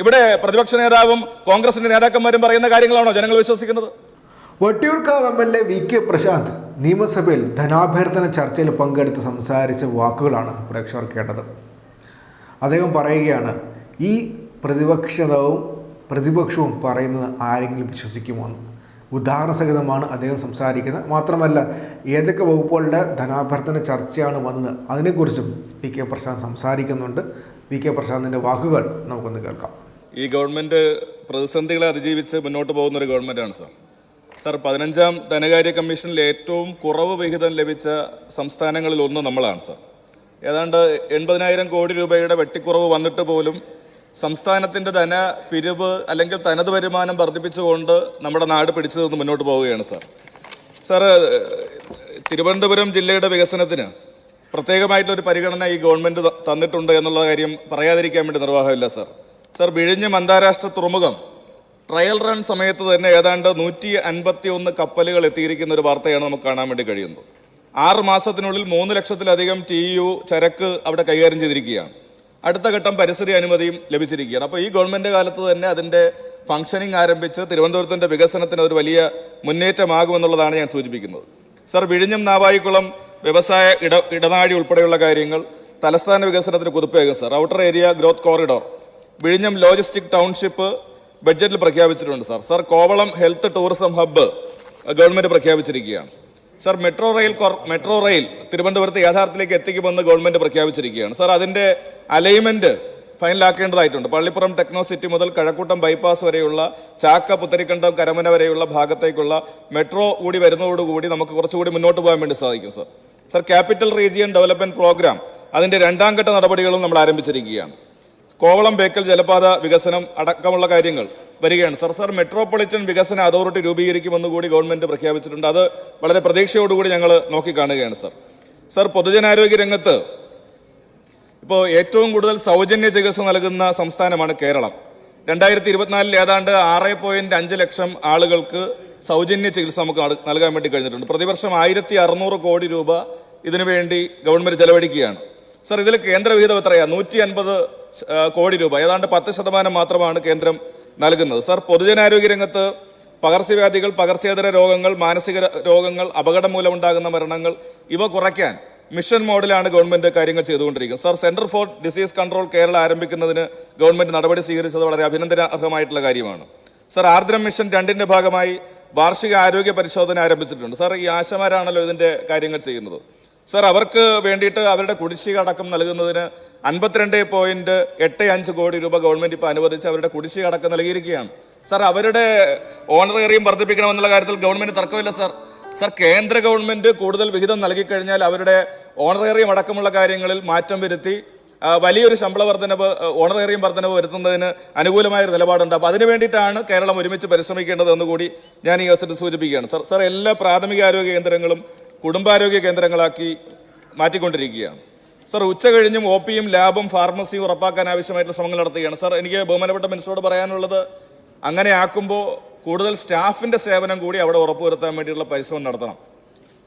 ഇവിടെ പ്രതിപക്ഷ നേതാവും കോൺഗ്രസിന്റെ നേതാക്കന്മാരും പറയുന്ന കാര്യങ്ങളാണോ ജനങ്ങൾ വിശ്വസിക്കുന്നത്? Vattiyoorkavu M L A V K Prashanth നിയമസഭയിൽ ധനാഭ്യർത്ഥന ചർച്ചയിൽ പങ്കെടുത്ത് സംസാരിച്ച വാക്കുകളാണ് പ്രേക്ഷകർ കേട്ടത്. അദ്ദേഹം പറയുകയാണ് ഈ പ്രതിപക്ഷതവും പ്രതിപക്ഷവും പറയുന്നത് ആരെങ്കിലും വിശ്വസിക്കുമോ എന്ന്? ഉദാഹരണസഹിതമാണ് അദ്ദേഹം സംസാരിക്കുന്നത്. മാത്രമല്ല ഏതൊക്കെ വകുപ്പുകളുടെ ധനാഭ്യർത്ഥന ചർച്ചയാണ് വന്നത് അതിനെക്കുറിച്ചും വി കെ പ്രശാന്ത് സംസാരിക്കുന്നുണ്ട്. വി കെ പ്രശാന്തിന്റെ വാക്കുകൾ നമുക്കൊന്ന് കേൾക്കാം. ഈ ഗവൺമെന്റ് പ്രതിസന്ധികളെ അതിജീവിച്ച് മുന്നോട്ട് പോകുന്ന ഒരു ഗവൺമെന്റാണ് സാർ. സാർ പതിനഞ്ചാം ധനകാര്യ കമ്മീഷനിൽ ഏറ്റവും കുറവ് വിഹിതം ലഭിച്ച സംസ്ഥാനങ്ങളിൽ ഒന്ന് നമ്മളാണ് സാർ. ഏതാണ്ട് എൺപതിനായിരം കോടി രൂപയുടെ വെട്ടിക്കുറവ് വന്നിട്ട് പോലും സംസ്ഥാനത്തിന്റെ ധന പിരിവ് അല്ലെങ്കിൽ തനത് വരുമാനം വർദ്ധിപ്പിച്ചുകൊണ്ട് നമ്മുടെ നാട് പിടിച്ചു നിന്ന് മുന്നോട്ട് പോവുകയാണ് സാർ. സാർ തിരുവനന്തപുരം ജില്ലയുടെ വികസനത്തിന് പ്രത്യേകമായിട്ടൊരു പരിഗണന ഈ ഗവൺമെന്റ് തന്നിട്ടുണ്ട് എന്നുള്ള കാര്യം പറയാതിരിക്കാൻ വേണ്ടി നിർവാഹമില്ല സാർ. സാർ വിഴിഞ്ഞം അന്താരാഷ്ട്ര തുറമുഖം. ട്രയൽ റൺ സമയത്ത് തന്നെ ഏതാണ്ട് നൂറ്റി അൻപത്തി ഒന്ന് കപ്പലുകൾ എത്തിയിരിക്കുന്ന ഒരു വാർത്തയാണ് നമുക്ക് കാണാൻ വേണ്ടി കഴിയുന്നത്. ആറ് മാസത്തിനുള്ളിൽ മൂന്ന് ലക്ഷത്തിലധികം ടി യു ചരക്ക് അവിടെ കൈകാര്യം ചെയ്തിരിക്കുകയാണ്. അടുത്ത ഘട്ടം പരിസ്ഥിതി അനുമതിയും ലഭിച്ചിരിക്കുകയാണ്. അപ്പോൾ ഈ ഗവൺമെന്റ് കാലത്ത് തന്നെ അതിന്റെ ഫംഗ്ഷനിങ് ആരംഭിച്ച് തിരുവനന്തപുരത്തിന്റെ വികസനത്തിന് ഒരു വലിയ മുന്നേറ്റമാകുമെന്നുള്ളതാണ് ഞാൻ സൂചിപ്പിക്കുന്നത്. സർ വിഴിഞ്ഞം നാവായിക്കുളം വ്യവസായ ഇട ഇടനാഴി ഉൾപ്പെടെയുള്ള കാര്യങ്ങൾ തലസ്ഥാന വികസനത്തിന് കുതിപ്പേകും sir. Outer area growth corridor. വിഴിഞ്ഞം ലോജിസ്റ്റിക് ടൗൺഷിപ്പ് ബഡ്ജറ്റിൽ പ്രഖ്യാപിച്ചിട്ടുണ്ട് sir. Sir Kovalam health tourism hub government പ്രഖ്യാപിച്ചിരിക്കുകയാണ്. Sir metro rail metro rail തിരുവനന്തപുരത്ത് യാഥാർത്ഥ്യത്തിലേക്ക് എത്തിക്കുമെന്ന് ഗവൺമെന്റ് പ്രഖ്യാപിച്ചിരിക്കുകയാണ്. സാർ അതിന്റെ അലൈൻമെന്റ് ഫൈനലാക്കേണ്ടതായിട്ടുണ്ട് പള്ളിപ്പുറം ടെക്നോ സിറ്റി മുതൽ കഴക്കൂട്ടം ബൈപ്പാസ് വരെയുള്ള ചാക്ക പുത്തരിക്കണ്ടം കരമന വരെയുള്ള ഭാഗത്തേക്കുള്ള മെട്രോ കൂടി വരുന്നതോടുകൂടി നമുക്ക് കുറച്ചുകൂടി മുന്നോട്ട് പോകാൻ വേണ്ടി സാധിക്കും sir. Sir capital region development programme അതിന്റെ രണ്ടാം ഘട്ട നടപടികളും നമ്മൾ ആരംഭിച്ചിരിക്കുകയാണ്. കോവളം ബേക്കൽ ജലപാത വികസനം അടക്കമുള്ള കാര്യങ്ങൾ വരികയാണ്. സർ സർ മെട്രോപൊളിറ്റൻ വികസന അതോറിറ്റി രൂപീകരിക്കുമെന്ന് കൂടി ഗവൺമെന്റ് പ്രഖ്യാപിച്ചിട്ടുണ്ട്. അത് വളരെ പ്രതീക്ഷയോടുകൂടി ഞങ്ങൾ നോക്കിക്കാണുകയാണ് സർ. സർ പൊതുജനാരോഗ്യ രംഗത്ത് ഇപ്പോൾ ഏറ്റവും കൂടുതൽ സൗജന്യ ചികിത്സ നൽകുന്ന സംസ്ഥാനമാണ് കേരളം. രണ്ടായിരത്തി ഇരുപത്തിനാലിൽ ഏതാണ്ട് ആറ് പോയിന്റ് അഞ്ച് ലക്ഷം ആളുകൾക്ക് സൗജന്യ ചികിത്സ നമുക്ക് നൽകാൻ വേണ്ടി കഴിഞ്ഞിട്ടുണ്ട്. പ്രതിവർഷം ആയിരത്തി അറുന്നൂറ് കോടി രൂപ ഇതിനുവേണ്ടി ഗവൺമെന്റ് ചെലവഴിക്കുകയാണ്. സർ ഇതിൽ കേന്ദ്ര വിഹിതം എത്രയാണ് നൂറ്റി അൻപത് കോടി രൂപ. ഏതാണ്ട് പത്ത് ശതമാനം മാത്രമാണ് കേന്ദ്രം നൽകുന്നത്. സർ പൊതുജനാരോഗ്യ രംഗത്ത് പകർച്ചവ്യാധികൾ പകർച്ചേതര രോഗങ്ങൾ മാനസിക രോഗങ്ങൾ അപകടം മൂലമുണ്ടാകുന്ന മരണങ്ങൾ ഇവ കുറയ്ക്കാൻ മിഷൻ മോഡിലാണ് ഗവൺമെന്റ് കാര്യങ്ങൾ ചെയ്തുകൊണ്ടിരിക്കുന്നത്. Sir centre for disease control Kerala ആരംഭിക്കുന്നതിന് ഗവൺമെന്റ് നടപടി സ്വീകരിച്ചത് വളരെ അഭിനന്ദനാർഹമായിട്ടുള്ള കാര്യമാണ്. സർ ആർദ്രം മിഷൻ രണ്ടിന്റെ ഭാഗമായി വാർഷിക ആരോഗ്യ പരിശോധന ആരംഭിച്ചിട്ടുണ്ട്. സർ ഈ ആശമാരാണല്ലോ ഇതിന്റെ കാര്യങ്ങൾ ചെയ്യുന്നത്. സർ അവർക്ക് വേണ്ടിയിട്ട് അവരുടെ കുടിശ്ശിക അടക്കം നൽകുന്നതിന് അൻപത്തിരണ്ട് പോയിന്റ് എട്ട് അഞ്ച് കോടി രൂപ ഗവൺമെന്റ് ഇപ്പോൾ അനുവദിച്ച് അവരുടെ കുടിശ്ശിക അടക്കം നൽകിയിരിക്കുകയാണ്. സർ അവരുടെ ഓണറേറിയം വർദ്ധിപ്പിക്കണമെന്നുള്ള കാര്യത്തിൽ ഗവൺമെന്റ് തർക്കമില്ല സർ. സർ കേന്ദ്ര ഗവൺമെന്റ് കൂടുതൽ വിഹിതം നൽകിക്കഴിഞ്ഞാൽ അവരുടെ ഓണറേറിയം അടക്കമുള്ള കാര്യങ്ങളിൽ മാറ്റം വരുത്തി വലിയൊരു ശമ്പള വർധനവ് ഓണറേറിയം വർധനവ് വരുത്തുന്നതിന് അനുകൂലമായ ഒരു നിലപാടുണ്ട്. അപ്പോൾ അതിനു വേണ്ടിയിട്ടാണ് കേരളം ഒരുമിച്ച് പരിശ്രമിക്കേണ്ടതെന്ന് കൂടി ഞാൻ ഈ അവസരത്തിൽ സൂചിപ്പിക്കുകയാണ്. സർ സർ എല്ലാ പ്രാഥമിക ആരോഗ്യ കേന്ദ്രങ്ങളും കുടുംബാരോഗ്യ കേന്ദ്രങ്ങളാക്കി മാറ്റിക്കൊണ്ടിരിക്കുകയാണ്. സർ ഉച്ച കഴിഞ്ഞും ഒ പിയും ലാബും ഫാർമസിയും ഉറപ്പാക്കാൻ ആവശ്യമായിട്ടുള്ള ശ്രമങ്ങൾ നടത്തുകയാണ്. സർ എനിക്ക് ബഹുമാനപ്പെട്ട മിനിസ്റ്ററോട് പറയാനുള്ളത് അങ്ങനെ ആക്കുമ്പോൾ കൂടുതൽ സ്റ്റാഫിന്റെ സേവനം കൂടി അവിടെ ഉറപ്പുവരുത്താൻ വേണ്ടിയുള്ള പരിശ്രമം നടത്തണം.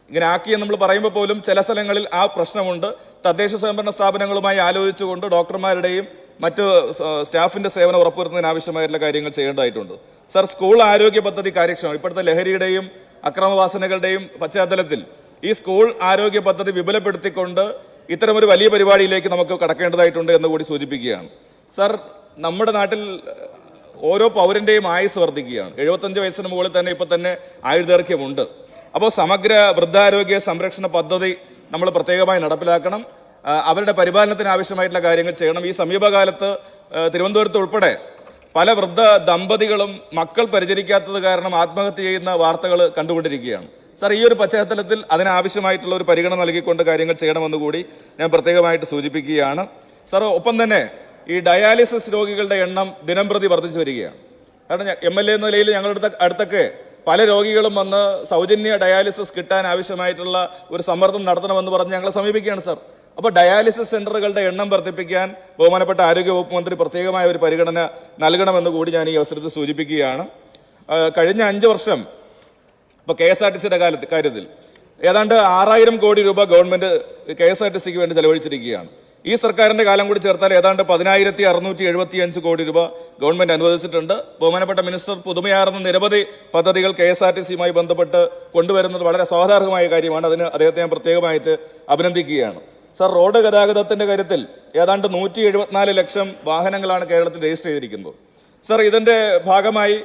ഇങ്ങനെ ആക്കി നമ്മൾ പറയുമ്പോൾ പോലും ചില സ്ഥലങ്ങളിൽ ആ പ്രശ്നമുണ്ട്. തദ്ദേശ സ്വയംഭരണ സ്ഥാപനങ്ങളുമായി ആലോചിച്ചുകൊണ്ട് ഡോക്ടർമാരുടെയും മറ്റ് സ്റ്റാഫിന്റെ സേവനം ഉറപ്പുവരുത്തുന്നതിന് ആവശ്യമായിട്ടുള്ള കാര്യങ്ങൾ ചെയ്യേണ്ടതായിട്ടുണ്ട്. സർ സ്കൂൾ ആരോഗ്യ പദ്ധതി കാര്യക്ഷമം ഇപ്പോഴത്തെ ലഹരിയുടെയും അക്രമവാസനകളുടെയും പശ്ചാത്തലത്തിൽ ഈ സ്കൂൾ ആരോഗ്യ പദ്ധതി വിപുലപ്പെടുത്തിക്കൊണ്ട് ഇത്തരമൊരു വലിയ പരിപാടിയിലേക്ക് നമുക്ക് കടക്കേണ്ടതായിട്ടുണ്ട് എന്ന് കൂടി സൂചിപ്പിക്കുകയാണ്. സർ നമ്മുടെ നാട്ടിൽ ഓരോ പൗരന്റെയും ആയുസ് വർദ്ധിക്കുകയാണ്. എഴുപത്തഞ്ച് വയസ്സിന് മുകളിൽ തന്നെ ഇപ്പോൾ തന്നെ ആയുർദൈർഘ്യമുണ്ട്. അപ്പോൾ സമഗ്ര വൃദ്ധാരോഗ്യ സംരക്ഷണ പദ്ധതി നമ്മൾ പ്രത്യേകമായി നടപ്പിലാക്കണം. അവരുടെ പരിപാലനത്തിന് ആവശ്യമായിട്ടുള്ള കാര്യങ്ങൾ ചെയ്യണം. ഈ സമീപകാലത്ത് തിരുവനന്തപുരത്ത് ഉൾപ്പെടെ പല വൃദ്ധ ദമ്പതികളും മക്കൾ പരിചരിക്കാത്തത് കാരണം ആത്മഹത്യ ചെയ്യുന്ന വാർത്തകൾ കണ്ടുകൊണ്ടിരിക്കുകയാണ്. സാർ ഈ ഒരു പശ്ചാത്തലത്തിൽ അതിനാവശ്യമായിട്ടുള്ള ഒരു പരിഗണന നൽകിക്കൊണ്ട് കാര്യങ്ങൾ ചെയ്യണമെന്ന് കൂടി ഞാൻ പ്രത്യേകമായിട്ട് സൂചിപ്പിക്കുകയാണ്. സാർ ഒപ്പം തന്നെ ഈ ഡയാലിസിസ് രോഗികളുടെ എണ്ണം ദിനം പ്രതി വർദ്ധിച്ചു വരികയാണ്. കാരണം എം എൽ എ എന്ന നിലയിൽ ഞങ്ങളുടെ അടുത്തൊക്കെ പല രോഗികളും വന്ന് സൗജന്യ ഡയാലിസിസ് കിട്ടാൻ ആവശ്യമായിട്ടുള്ള ഒരു സമ്മർദ്ദം നടത്തണമെന്ന് പറഞ്ഞ് ഞങ്ങളെ സമീപിക്കുകയാണ് സാർ. അപ്പോൾ ഡയാലിസിസ് സെന്ററുകളുടെ എണ്ണം വർദ്ധിപ്പിക്കാൻ ബഹുമാനപ്പെട്ട ആരോഗ്യവകുപ്പ് മന്ത്രി പ്രത്യേകമായ ഒരു പരിഗണന നൽകണമെന്ന് കൂടി ഞാൻ ഈ അവസരത്തിൽ സൂചിപ്പിക്കുകയാണ്. കഴിഞ്ഞ അഞ്ച് വർഷം ഇപ്പോൾ കെ എസ് ആർ ടി സിയുടെ കാലത്ത് കാര്യത്തിൽ ഏതാണ്ട് ആറായിരം കോടി രൂപ government K S R T സിക്ക് വേണ്ടി ചെലവഴിച്ചിരിക്കുകയാണ്. ഈ സർക്കാരിന്റെ കാലം കൂടി ചേർത്താൽ ഏതാണ്ട് പതിനായിരത്തി അറുന്നൂറ്റി എഴുപത്തി അഞ്ച് കോടി രൂപ ഗവൺമെന്റ് അനുവദിച്ചിട്ടുണ്ട്. ബഹുമാനപ്പെട്ട മിനിസ്റ്റർ പുതുമയാർന്ന നിരവധി പദ്ധതികൾ കെ എസ് ആർ ടി സിയുമായി ബന്ധപ്പെട്ട് കൊണ്ടുവരുന്നത് വളരെ സ്വാഗതാർഹമായ കാര്യമാണ്. അതിന് അദ്ദേഹത്തെ ഞാൻ പ്രത്യേകമായിട്ട് അഭിനന്ദിക്കുകയാണ്. സർ റോഡ് ഗതാഗതത്തിന്റെ കാര്യത്തിൽ ഏതാണ്ട് നൂറ്റി ലക്ഷം വാഹനങ്ങളാണ് കേരളത്തിൽ രജിസ്റ്റർ ചെയ്തിരിക്കുന്നത്. സർ ഇതിന്റെ ഭാഗമായി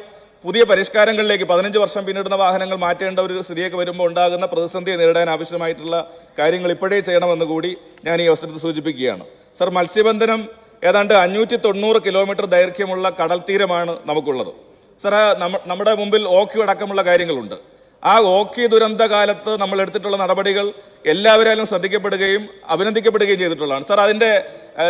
പുതിയ പരിഷ്കാരങ്ങളിലേക്ക് പതിനഞ്ച് വർഷം പിന്നിടുന്ന വാഹനങ്ങൾ മാറ്റേണ്ട ഒരു സ്ഥിതിയൊക്കെ വരുമ്പോൾ ഉണ്ടാകുന്ന പ്രതിസന്ധിയെ നേരിടാൻ ആവശ്യമായിട്ടുള്ള കാര്യങ്ങൾ ഇപ്പോഴേ ചെയ്യണമെന്ന് കൂടി ഞാൻ ഈ അവസരത്തിൽ സൂചിപ്പിക്കുകയാണ്. സർ മത്സ്യബന്ധനം ഏതാണ്ട് അഞ്ഞൂറ്റി തൊണ്ണൂറ് കിലോമീറ്റർ ദൈർഘ്യമുള്ള കടൽ തീരമാണ് നമുക്കുള്ളത്. സർ നമ്മുടെ മുമ്പിൽ ഓക്കി അടക്കമുള്ള കാര്യങ്ങളുണ്ട്. ആ ഓക്കി ദുരന്ത കാലത്ത് നമ്മൾ എടുത്തിട്ടുള്ള നടപടികൾ എല്ലാവരാലും ശ്രദ്ധിക്കപ്പെടുകയും അഭിനന്ദിക്കപ്പെടുകയും ചെയ്തിട്ടുള്ളതാണ്. സാർ അതിന്റെ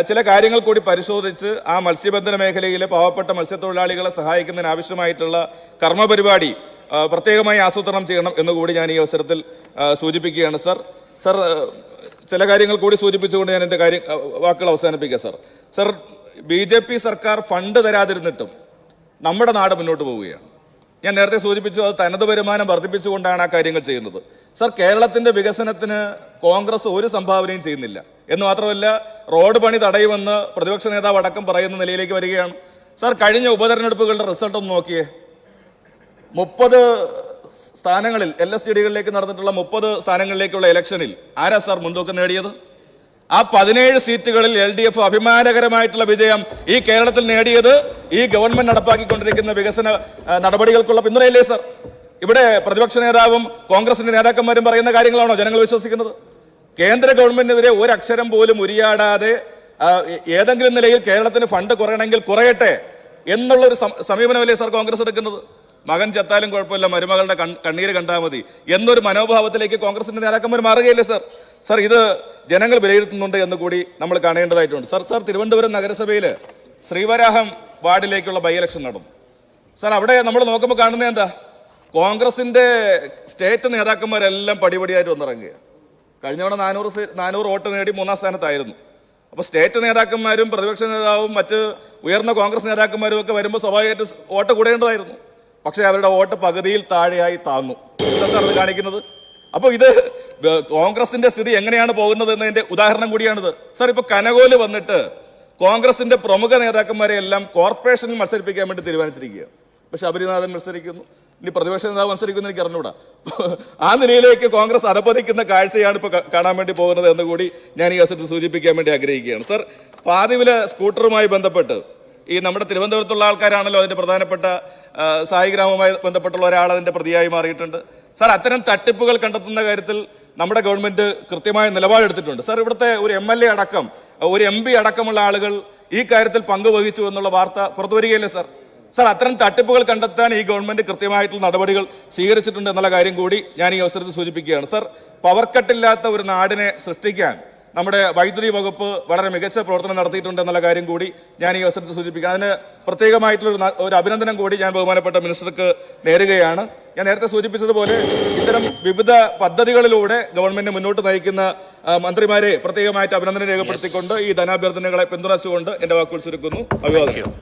ചില കാര്യങ്ങൾ കൂടി പരിശോധിച്ച് ആ മത്സ്യബന്ധന മേഖലയിലെ പാവപ്പെട്ട മത്സ്യത്തൊഴിലാളികളെ സഹായിക്കുന്നതിനാവശ്യമായിട്ടുള്ള കർമ്മപരിപാടി പ്രത്യേകമായി ആസൂത്രണം ചെയ്യണം എന്ന് കൂടി ഞാൻ ഈ അവസരത്തിൽ സൂചിപ്പിക്കുകയാണ്. സാർ സാർ ചില കാര്യങ്ങൾ കൂടി സൂചിപ്പിച്ചുകൊണ്ട് ഞാൻ എന്റെ കാര്യം വാക്കുകൾ അവസാനിപ്പിക്കാം സാർ. സാർ ബി സർക്കാർ ഫണ്ട് തരാതിരുന്നിട്ടും നമ്മുടെ നാട് മുന്നോട്ട് പോവുകയാണ്. ഞാൻ നേരത്തെ സൂചിപ്പിച്ചു അത് തനത് വരുമാനം വർദ്ധിപ്പിച്ചുകൊണ്ടാണ് ആ കാര്യങ്ങൾ ചെയ്യുന്നത്. സർ കേരളത്തിന്റെ വികസനത്തിന് കോൺഗ്രസ് ഒരു സംഭാവനയും ചെയ്യുന്നില്ല. എന്ന് മാത്രമല്ല റോഡ് പണി തടയുമെന്ന് പ്രതിപക്ഷ നേതാവ് അടക്കം പറയുന്ന നിലയിലേക്ക് വരികയാണ്. സർ കഴിഞ്ഞ ഉപതെരഞ്ഞെടുപ്പുകളുടെ റിസൾട്ട് ഒന്ന് നോക്കിയേ. മുപ്പത് സ്ഥാനങ്ങളിൽ എൽ എസ് ടി ഡികളിലേക്ക് നടന്നിട്ടുള്ള മുപ്പത് സ്ഥാനങ്ങളിലേക്കുള്ള ഇലക്ഷനിൽ ആരാ സർ മുൻതൂക്കം നേടിയത്? ആ പതിനേഴ് സീറ്റുകളിൽ എൽ ഡി എഫ് അഭിമാനകരമായിട്ടുള്ള വിജയം ഈ കേരളത്തിൽ നേടിയത് ഈ ഗവൺമെന്റ് നടപ്പാക്കിക്കൊണ്ടിരിക്കുന്ന വികസന നടപടികൾക്കുള്ള പിന്തുണയല്ലേ സർ? ഇവിടെ പ്രതിപക്ഷ നേതാവും കോൺഗ്രസിന്റെ നേതാക്കന്മാരും പറയുന്ന കാര്യങ്ങളാണോ ജനങ്ങൾ വിശ്വസിക്കുന്നത്? കേന്ദ്ര ഗവൺമെന്റിനെതിരെ ഒരു അക്ഷരം പോലും ഉരിയാടാതെ ഏതെങ്കിലും നിലയിൽ കേരളത്തിന് ഫണ്ട് കുറയണമെങ്കിൽ കുറയട്ടെ എന്നുള്ള ഒരു സമീപനമല്ലേ സാർ കോൺഗ്രസ് എടുക്കുന്നത്? മകൻ ചത്താലും കുഴപ്പമില്ല മരുമകളുടെ കണ്ണീര് കണ്ടാൽ മതി എന്നൊരു മനോഭാവത്തിലേക്ക് കോൺഗ്രസിന്റെ നേതാക്കന്മാർ മാറുകയില്ലേ സാർ? സാർ ഇത് ജനങ്ങൾ വിലയിരുത്തുന്നുണ്ട് എന്ന് കൂടി നമ്മൾ കാണേണ്ടതായിട്ടുണ്ട്. സർ സർ തിരുവനന്തപുരം നഗരസഭയിൽ ശ്രീവരാഹം വാർഡിലേക്കുള്ള ബൈ ഇലക്ഷൻ നടന്നു. സർ അവിടെ നമ്മൾ നോക്കുമ്പോൾ കാണുന്നത് എന്താ? കോൺഗ്രസിന്റെ സ്റ്റേറ്റ് നേതാക്കന്മാരെല്ലാം പടിപടിയായിട്ട് വന്നിറങ്ങുക. കഴിഞ്ഞ തവണ നാനൂറ് നാനൂറ് വോട്ട് നേടി മൂന്നാം സ്ഥാനത്തായിരുന്നു. അപ്പോൾ സ്റ്റേറ്റ് നേതാക്കന്മാരും പ്രതിപക്ഷ നേതാവും മറ്റ് ഉയർന്ന കോൺഗ്രസ് നേതാക്കന്മാരും ഒക്കെ വരുമ്പോൾ സ്വാഭാവികമായിട്ട് വോട്ട് കൂടേണ്ടതായിരുന്നു. പക്ഷേ അവരുടെ വോട്ട് പകുതിയിൽ താഴെയായി താന്നു. എന്താ കാണിക്കുന്നത്. അപ്പോൾ ഇത് കോൺഗ്രസിന്റെ സ്ഥിതി എങ്ങനെയാണ് പോകുന്നത് എന്നതിന്റെ ഉദാഹരണം കൂടിയാണിത്. സാർ ഇപ്പൊ കനകോൽ വന്നിട്ട് കോൺഗ്രസിന്റെ പ്രമുഖ നേതാക്കന്മാരെ എല്ലാം കോർപ്പറേഷനിൽ മത്സരിപ്പിക്കാൻ വേണ്ടി തീരുമാനിച്ചിരിക്കുകയാണ് പക്ഷെ ശബരിനാഥൻ മത്സരിക്കുന്നു. ഇനി പ്രതിപക്ഷ നേതാവ് മത്സരിക്കുന്നു എനിക്ക് അറിഞ്ഞൂടാ. ആ നിലയിലേക്ക് കോൺഗ്രസ് അധപതിക്കുന്ന കാഴ്ചയാണ് ഇപ്പൊ കാണാൻ വേണ്ടി പോകുന്നത് എന്ന് കൂടി ഞാൻ ഈ അവസരത്തിൽ സൂചിപ്പിക്കാൻ വേണ്ടി ആഗ്രഹിക്കുകയാണ്. സർ പാതിവില സ്കൂട്ടറുമായി ബന്ധപ്പെട്ട് ഈ നമ്മുടെ തിരുവനന്തപുരത്തുള്ള ആൾക്കാരാണല്ലോ അതിന്റെ പ്രധാനപ്പെട്ട സായി ഗ്രാമവുമായി ബന്ധപ്പെട്ടുള്ള ഒരാൾ അതിന്റെ പ്രതിയായി മാറിയിട്ടുണ്ട്. സാർ അത്തരം തട്ടിപ്പുകൾ കണ്ടെത്തുന്ന കാര്യത്തിൽ നമ്മുടെ ഗവൺമെന്റ് കൃത്യമായ നിലപാടെടുത്തിട്ടുണ്ട് സാർ ഇവിടുത്തെ ഒരു എം എൽ എ അടക്കം ഒരു എം പി അടക്കമുള്ള ആളുകൾ ഈ കാര്യത്തിൽ പങ്കുവഹിച്ചു എന്നുള്ള വാർത്ത പുറത്തു വരികയില്ലേ സാർ? സാർ അത്തരം തട്ടിപ്പുകൾ കണ്ടെത്താൻ ഈ ഗവൺമെന്റ് കൃത്യമായിട്ടുള്ള നടപടികൾ സ്വീകരിച്ചിട്ടുണ്ട് എന്നുള്ള കാര്യം കൂടി ഞാൻ ഈ അവസരത്തിൽ സൂചിപ്പിക്കുകയാണ്. സാർ പവർ കട്ടില്ലാത്ത ഒരു നാടിനെ സൃഷ്ടിക്കാൻ നമ്മുടെ വൈദ്യുതി വകുപ്പ് വളരെ മികച്ച പ്രവർത്തനം നടത്തിയിട്ടുണ്ട് എന്നുള്ള കാര്യം കൂടി ഞാൻ ഈ അവസരത്തിൽ സൂചിപ്പിക്കുക അതിന് പ്രത്യേകമായിട്ടുള്ള ഒരു അഭിനന്ദനം കൂടി ഞാൻ ബഹുമാനപ്പെട്ട മിനിസ്റ്റർക്ക് നേരുകയാണ്. ഞാൻ നേരത്തെ സൂചിപ്പിച്ചതുപോലെ ഇത്തരം വിവിധ പദ്ധതികളിലൂടെ ഗവൺമെന്റ് മുന്നോട്ട് നയിക്കുന്ന മന്ത്രിമാരെ പ്രത്യേകമായിട്ട് അഭിനന്ദനം രേഖപ്പെടുത്തിക്കൊണ്ട് ഈ ധനാഭ്യർത്ഥനകളെ പിന്തുണച്ചുകൊണ്ട് എന്റെ വാക്കുകൾ ചുരുക്കുന്നു. അഭിവാദനം.